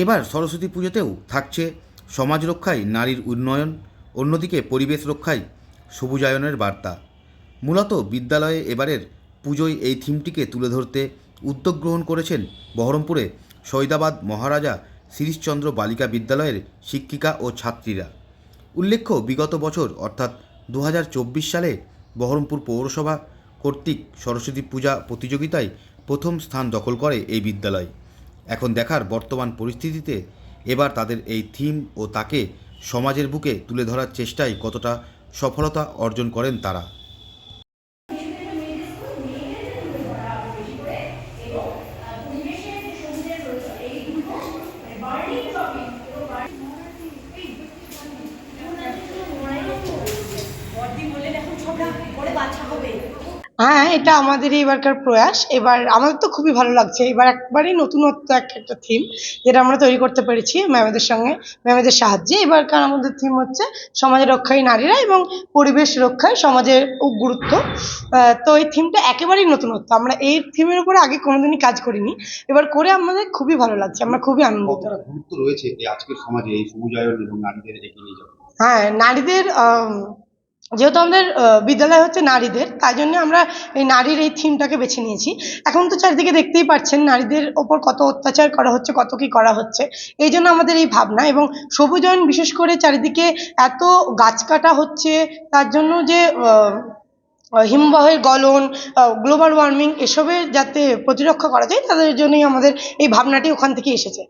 এবার সরস্বতী পুজোতেও থাকছে সমাজ রক্ষায় নারীর উন্নয়ন, অন্যদিকে পরিবেশ রক্ষায় সবুজায়নের বার্তা। মূলত বিদ্যালয়ে এবারের পুজোয় এই থিমটিকে তুলে ধরতে উদ্যোগ গ্রহণ করেছেন বহরমপুরে সৈদাবাদ মহারাজা শিরিশচন্দ্র বালিকা বিদ্যালয়ের শিক্ষিকা ও ছাত্রীরা। উল্লেখ্য, বিগত বছর, অর্থাৎ দু হাজার চব্বিশ সালে বহরমপুর পৌরসভা কর্তৃক সরস্বতী পূজা প্রতিযোগিতায় প্রথম স্থান দখল করে এই বিদ্যালয়। এখন দেখার বর্তমান পরিস্থিতিতে এবার তাদের এই থিম ও তাকে সমাজের বুকে তুলে ধরার চেষ্টায় কতটা সফলতা অর্জন করেন তারা। হ্যাঁ এটা আমাদেরই এবারকার প্রয়াস। এবার আমাদের তো খুবই ভালো লাগছে। এবার একবারই নতুনত্ব এক- একটা থিম যেটা আমরা তৈরি করতে পেরেছি ম্যামেদের সঙ্গে ম্যামেদের সাহায্যে। এবারকার আমাদের থিম হচ্ছে সমাজের রক্ষায় নারীরা এবং পরিবেশ রক্ষায় সমাজের গুরুত্ব। তো এই থিমটা একেবারেই নতুনত্ব। আমরা এই থিমের উপরে আগে কোনোদিনই কাজ করিনি। এবার করে আমাদের খুবই ভালো লাগছে। আমরা খুবই আনন্দিত। গুরুত্ব রয়েছে আজকের সমাজে এই সবুজায়ন এবং নারীদের এগিয়ে নিয়ে যাওয়া হ্যাঁ নারীদের যেহেতু আমাদের বিদ্যালয় হচ্ছে নারীদের, তাই জন্য আমরা এই নারীর এই থিমটাকে বেছে নিয়েছি। এখন তো চারিদিকে দেখতেই পাচ্ছেন নারীদের ওপর কত অত্যাচার করা হচ্ছে, কত কি করা হচ্ছে। এই জন্য আমাদের এই ভাবনা এবং সবুজায়ন বিশেষ করে চারিদিকে এত গাছ কাটা হচ্ছে, তার জন্য যে হিমবাহের গলন গ্লোবাল ওয়ার্মিং এসবের যাতে প্রতিরক্ষা করা যায়, তাদের জন্যই আমাদের এই ভাবনাটি ওখান থেকে এসেছে।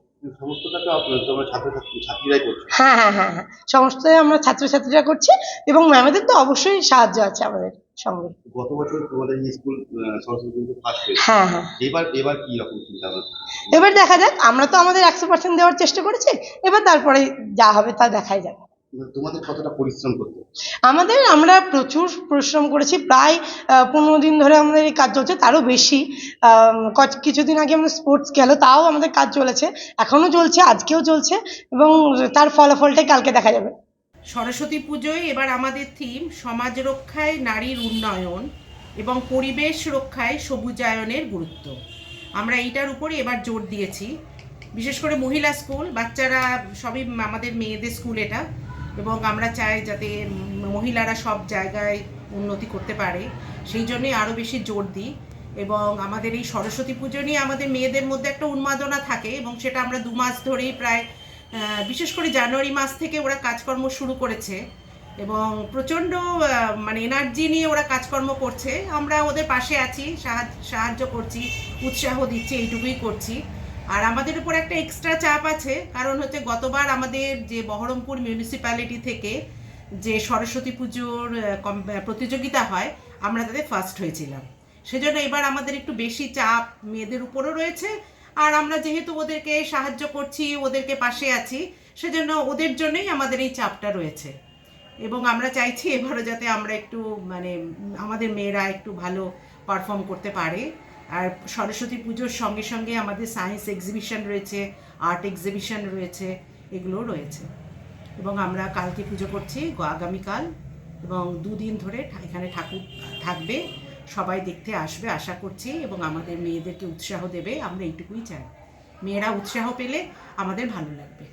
হ্যাঁ হ্যাঁ হ্যাঁ হ্যাঁ। সমস্তই আমরা ছাত্রছাত্রীরা করছি এবং ম্যামেদের তো অবশ্যই সাহায্য আছে আমাদের সঙ্গে। গত বছর তোমাদের স্কুল সরস্বতী হ্যাঁ হ্যাঁ। এবার এবার কি রকম চিন্তা এবার দেখা যাক আমরা তো আমাদের একশো পার্সেন্ট দেওয়ার চেষ্টা করেছি এবার তারপরে যা হবে তা দেখাই যাবে তোমাদের কতটা পরিশ্রম করতে আমাদের আমরা প্রচুর পরিশ্রম করেছি প্রায় আহ, পনেরো দিন ধরে আমাদের এই কাজ চলছে তারও বেশি। কিছুদিন আগে আমাদের স্পোর্টস গেল তাও আমাদের কাজ চলেছে এখনও চলছে আজকেও চলছে এবং তার ফলাফলটাই কালকে দেখা যাবে। সরস্বতী পুজোয় এবার আমাদের থিম সমাজ রক্ষায় নারীর উন্নয়ন এবং পরিবেশ রক্ষায় সবুজায়নের গুরুত্ব। আমরা এইটার উপরে এবার জোর দিয়েছি। বিশেষ করে মহিলা স্কুল বাচ্চারা সবই আমাদের মেয়েদের স্কুল এটা। এবং আমরা চাই যাতে মহিলারা সব জায়গায় উন্নতি করতে পারে, সেই জন্যই আরও বেশি জোর দিই। এবং আমাদের এই সরস্বতী পুজো নিয়ে আমাদের মেয়েদের মধ্যে একটা উন্মাদনা থাকে এবং সেটা আমরা দু মাস ধরেই প্রায় বিশেষ করে জানুয়ারি মাস থেকে ওরা কাজকর্ম শুরু করেছে। এবং প্রচণ্ড মানে এনার্জি নিয়ে ওরা কাজকর্ম করছে। আমরা ওদের পাশে আছি, সাহায্য সাহায্য করছি, উৎসাহ দিচ্ছি, এইটুকুই করছি। আর আমাদের উপর একটা এক্সট্রা চাপ আছে, কারণ হচ্ছে গতবার আমাদের যে বহরমপুর মিউনিসিপ্যালিটি থেকে যে সরস্বতী পুজোর প্রতিযোগিতা হয়, আমরা তাতে ফার্স্ট হয়েছিলাম। সেজন্য এবার আমাদের একটু বেশি চাপ মেয়েদের উপরও রয়েছে, আর আমরা যেহেতু ওদেরকে সাহায্য করছি, ওদেরকে পাশে আছি, সেজন্য ওদের জন্যই আমাদের এই চাপটা রয়েছে। এবং আমরা চাইছি এবারও যাতে আমরা একটু মানে আমাদের মেয়েরা একটু ভালো পারফর্ম করতে পারে। আর সরস্বতী পুজোর সঙ্গে সঙ্গে আমাদের সায়েন্স এক্সিবিশন রয়েছে আর্ট এক্সিবিশন রয়েছে, এগুলোও রয়েছে। এবং আমরা কালকে পুজো করছি আগামীকাল এবং দুদিন ধরে এখানে ঠাকুর থাকবে, সবাই দেখতে আসবে আশা করছি এবং আমাদের মেয়েদেরকে উৎসাহ দেবে, আমরা এইটুকুই চাই। মেয়েরা উৎসাহ পেলে আমাদের ভালো লাগবে।